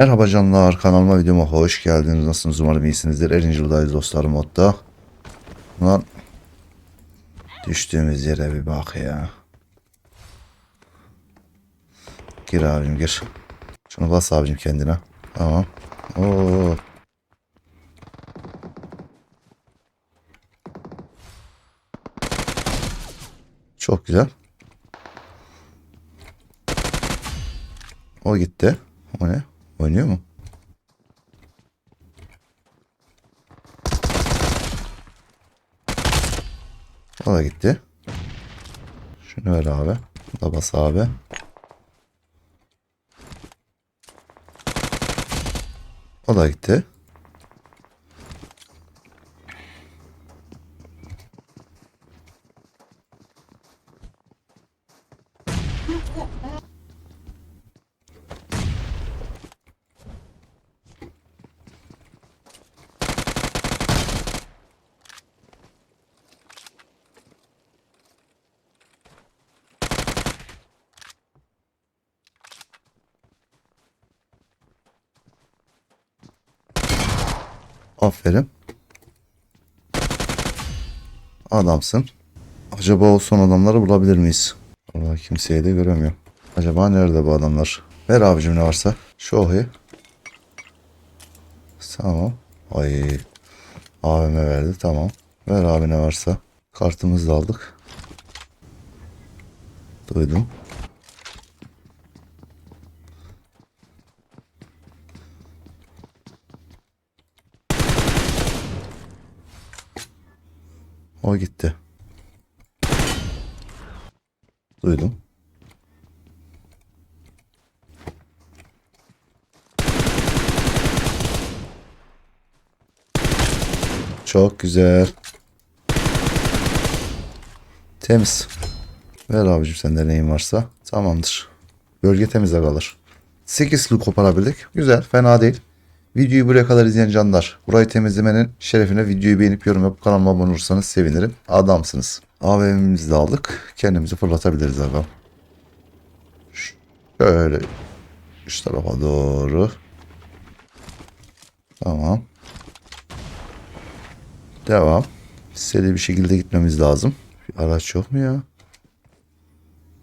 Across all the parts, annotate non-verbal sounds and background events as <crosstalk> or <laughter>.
Merhaba canlar kanalıma videoma hoş geldiniz. Nasılsınız umarım iyisinizdir. Erincil'dayız dostlarım modda. Lan düştüğümüz yere bir bak ya. Gir abim gir. Şunu bas abicim kendine. Tamam. Oo. Çok güzel. O gitti. O ne? Oynuyor mu? O da gitti. Şunu ver abi. Da bas abi. O da gitti. Aferin. Adamsın. Acaba o son adamları bulabilir miyiz? Vallahi kimseyi de göremiyorum. Acaba nerede bu adamlar? Ver abicim ne varsa. Şohi. Tamam. Ay. Abime verdi tamam. Ver abi ne varsa. Kartımızı da aldık. Duydum. O gitti. Duydum. Çok güzel. Temiz. Ver abicim sende neyin varsa. Tamamdır. Bölge temiz kalır. 8 kilo koparabildik. Güzel. Fena değil. Videoyu buraya kadar izleyen canlar. Burayı temizlemenin şerefine videoyu beğenip yorum yapıp kanalıma abone olursanız sevinirim. Adamsınız. AVM'imizi de aldık. Kendimizi fırlatabiliriz abi. Şöyle şu tarafa doğru. Tamam. Devam. Seri bir şekilde gitmemiz lazım. Bir araç yok mu ya?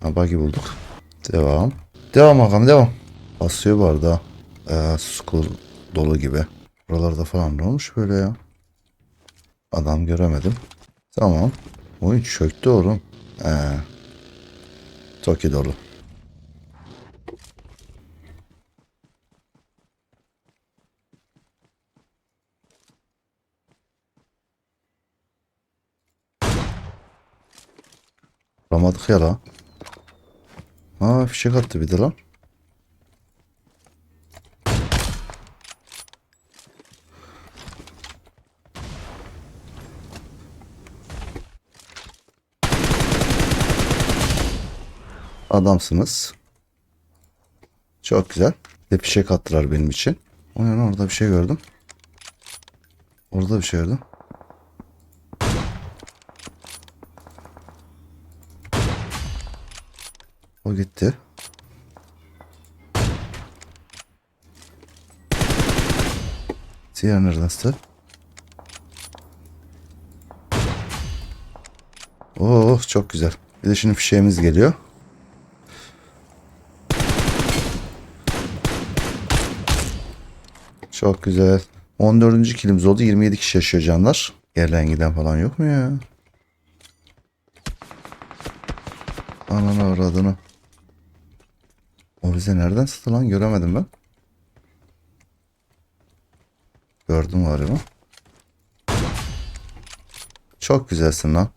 Ha buggy bulduk. Devam. Devam bakalım devam. Basıyor bu arada. Ee, school dolu gibi. Buralarda falan ne olmuş böyle ya? Adam göremedim. Tamam. Oyun çöktü oğlum. Ee, Toki dolu. Vuramadık ya la. Aa fişek attı bir de lan. Adamsınız. Çok güzel. Bir de fişek attılar benim için. O lan orada bir şey gördüm. Orada bir şey gördüm. O gitti. Diğer neredeyse? Oh çok güzel. Bir de şimdi fişeğimiz geliyor. Çok güzel. 14. kilimiz oldu. 27 kişi yaşıyor canlar. Gelen giden falan yok mu ya? Ananı avradını. O bize nereden sıktı lan göremedim ben. Gördüm galiba. Çok güzelsin lan.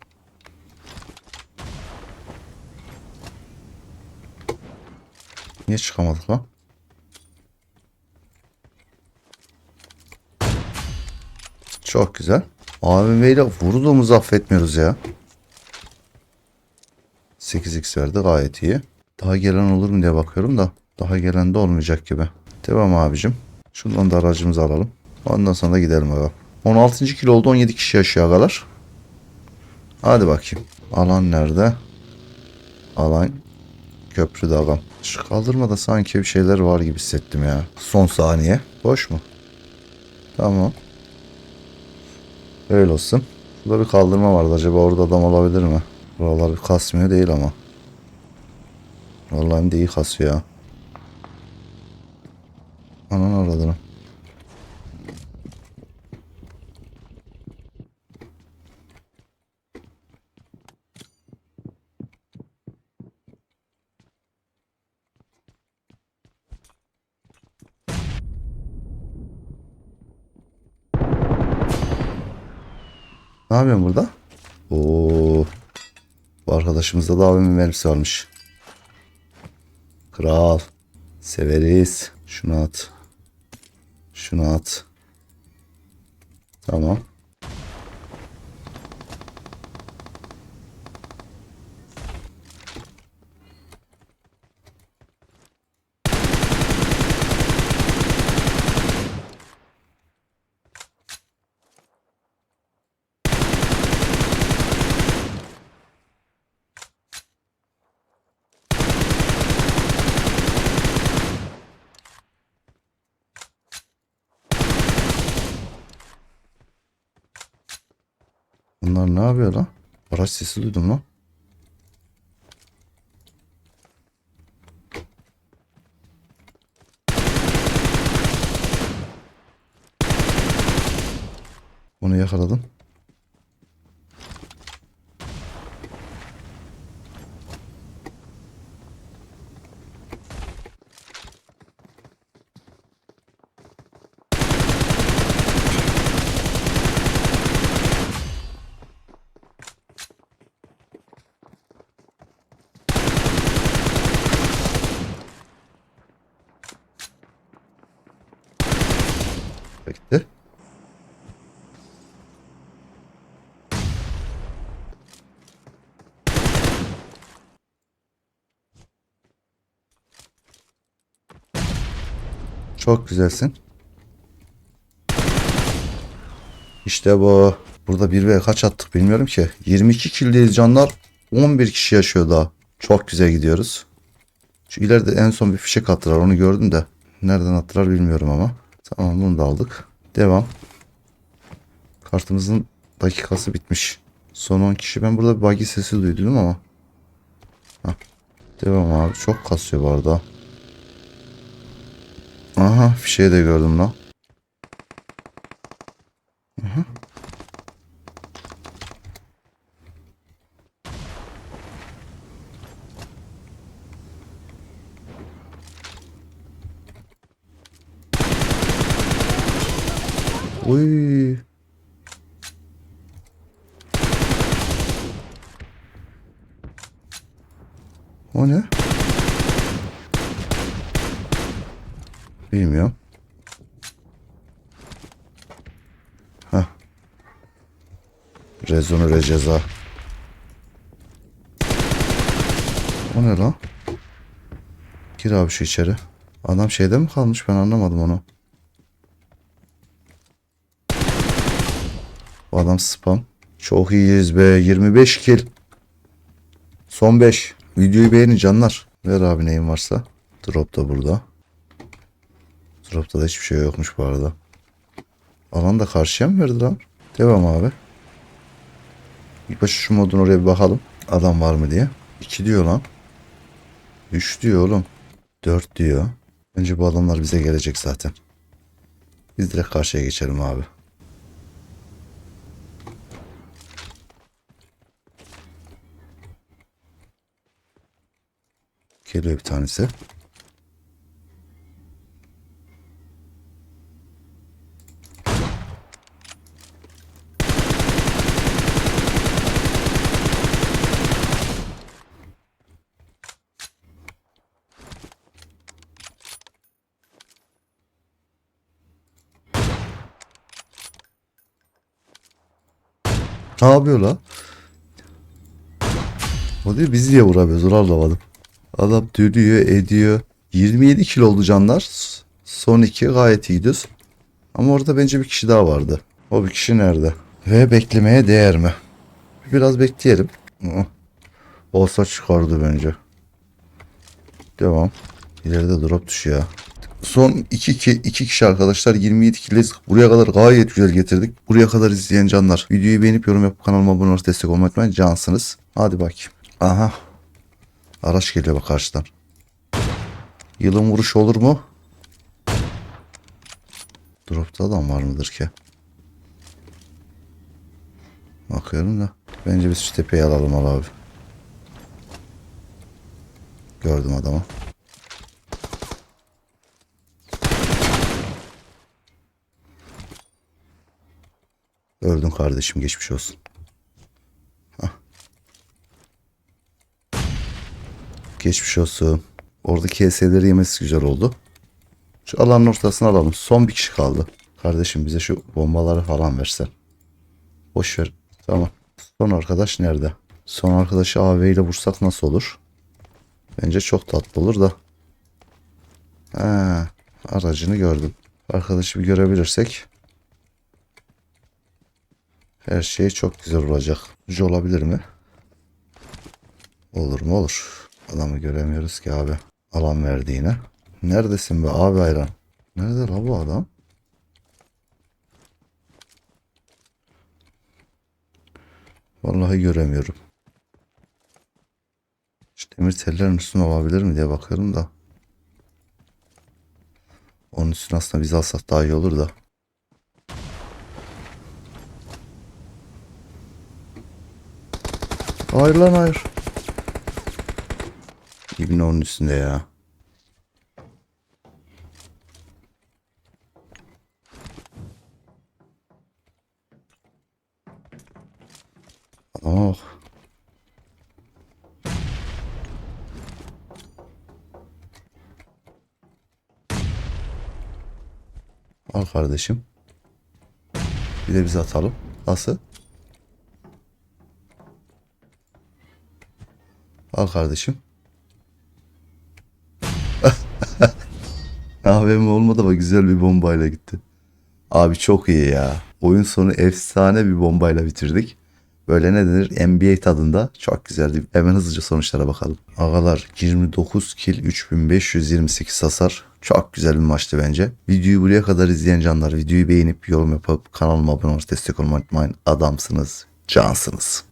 Niye çıkamadık lan? Çok güzel. AVM ile vurduğumuzu affetmiyoruz ya. 8x verdi gayet iyi. Daha gelen olur mu diye bakıyorum da. Daha gelen de olmayacak gibi. Devam abicim. Şundan da aracımızı alalım. Ondan sonra da gidelim aga. 16. kilo oldu 17 kişi yaşıyor agalar. Hadi bakayım. Alan nerede? Alan köprüde ağam. Şu kaldırmada sanki bir şeyler var gibi hissettim ya. Son saniye. Boş mu? Tamam. Öyle olsun. Burada bir kaldırma vardı. Acaba orada adam olabilir mi? Buralar bir kasmıyor değil ama. Vallahi de iyi kasıyor ya. Anan aradığını. Ne yapıyorsun burada? Oo. Bu arkadaşımızda da abimin mermisi varmış. Kral. Severiz. Şunu at. Şunu at. Tamam. Bunlar ne yapıyor lan? Araç sesi duydum lan. Onu yakaladım. Gitti. Çok güzelsin. İşte bu. Burada bir ve kaç attık bilmiyorum ki. 22 kildeyiz canlar. 11 kişi yaşıyor daha. Çok güzel gidiyoruz. Şu ileride en son bir fişek attılar onu gördüm de. Nereden attılar bilmiyorum ama. Tamam bunu da aldık. Devam. Kartımızın dakikası bitmiş. Son 10 kişi. Ben burada bir buggy sesi duydum ama. Hah. Devam abi. Çok kasıyor bu arada. Aha fişeği de gördüm lan. Aha. Uy. O ne? Bilmiyorum. Hah. Rezonu re ceza. O ne lan? Gir abi şu içeri. Adam şeyde mi kalmış ben anlamadım onu. Bu adam spam. Çok iyiyiz be. 25 kill. Son 5. Videoyu beğenin canlar. Ver abi neyin varsa. Drop da burada. Drop'ta da hiçbir şey yokmuş bu arada. Alan da karşıya mı verdi lan? Devam abi. İlk şu modun oraya bir bakalım. Adam var mı diye. 2 diyor lan. 3 diyor oğlum. 4 diyor. Bence bu adamlar bize gelecek zaten. Biz direkt karşıya geçelim abi. Geliyor bir tanesi. Ne yapıyor la? O diyor biz niye vuramıyoruz onu anlamadım. Adam dönüyor ediyor. 27 kilo oldu canlar. Son iki gayet iyi. Ama orada bence bir kişi daha vardı. O bir kişi nerede? Ve beklemeye değer mi? Biraz bekleyelim. Olsa çıkardı bence. Devam. İleride drop düşüyor. Son 2 iki, iki kişi arkadaşlar 27 kiliz. Buraya kadar gayet güzel getirdik. Buraya kadar izleyen canlar. Videoyu beğenip yorum yapıp kanalıma abone olup destek olmayı unutmayın. Cansınız. Hadi bakayım. Aha. Araç geliyor bak karşıdan. Yılın vuruşu olur mu? Dropta adam var mıdır ki? Bakıyorum da. Bence biz şu tepeyi alalım al abi. Gördüm adamı. Öldün kardeşim geçmiş olsun. Hah. Geçmiş olsun. Oradaki HS'leri yemesi güzel oldu. Şu alanın ortasına alalım. Son bir kişi kaldı. Kardeşim bize şu bombaları falan versen. Boş ver. Tamam. Son arkadaş nerede? Son arkadaşı AV ile vursak nasıl olur? Bence çok tatlı olur da. Ha, aracını gördüm. Arkadaşı bir görebilirsek her şey çok güzel olacak. Ucu olabilir mi? Olur mu olur. Adamı göremiyoruz ki abi. Alan verdi yine. Neredesin be abi hayran? Nerede la bu adam? Vallahi göremiyorum. Şu demir tellerin üstüne olabilir mi diye bakıyorum da. Onun üstüne aslında biz alsak daha iyi olur da. Hayır lan hayır. İbni onun üstünde ya. Bak. Al kardeşim. Bir de biz atalım. Nasıl? Al kardeşim. <laughs> AVM olmadı ama güzel bir bombayla gitti. Abi çok iyi ya. Oyun sonu efsane bir bombayla bitirdik. Böyle ne denir NBA tadında çok güzeldi. Hemen hızlıca sonuçlara bakalım. Ağalar 29 kill 3528 hasar. Çok güzel bir maçtı bence. Videoyu buraya kadar izleyen canlar videoyu beğenip yorum yapıp kanalıma abone olup destek olmayı unutmayın. Adamsınız, cansınız.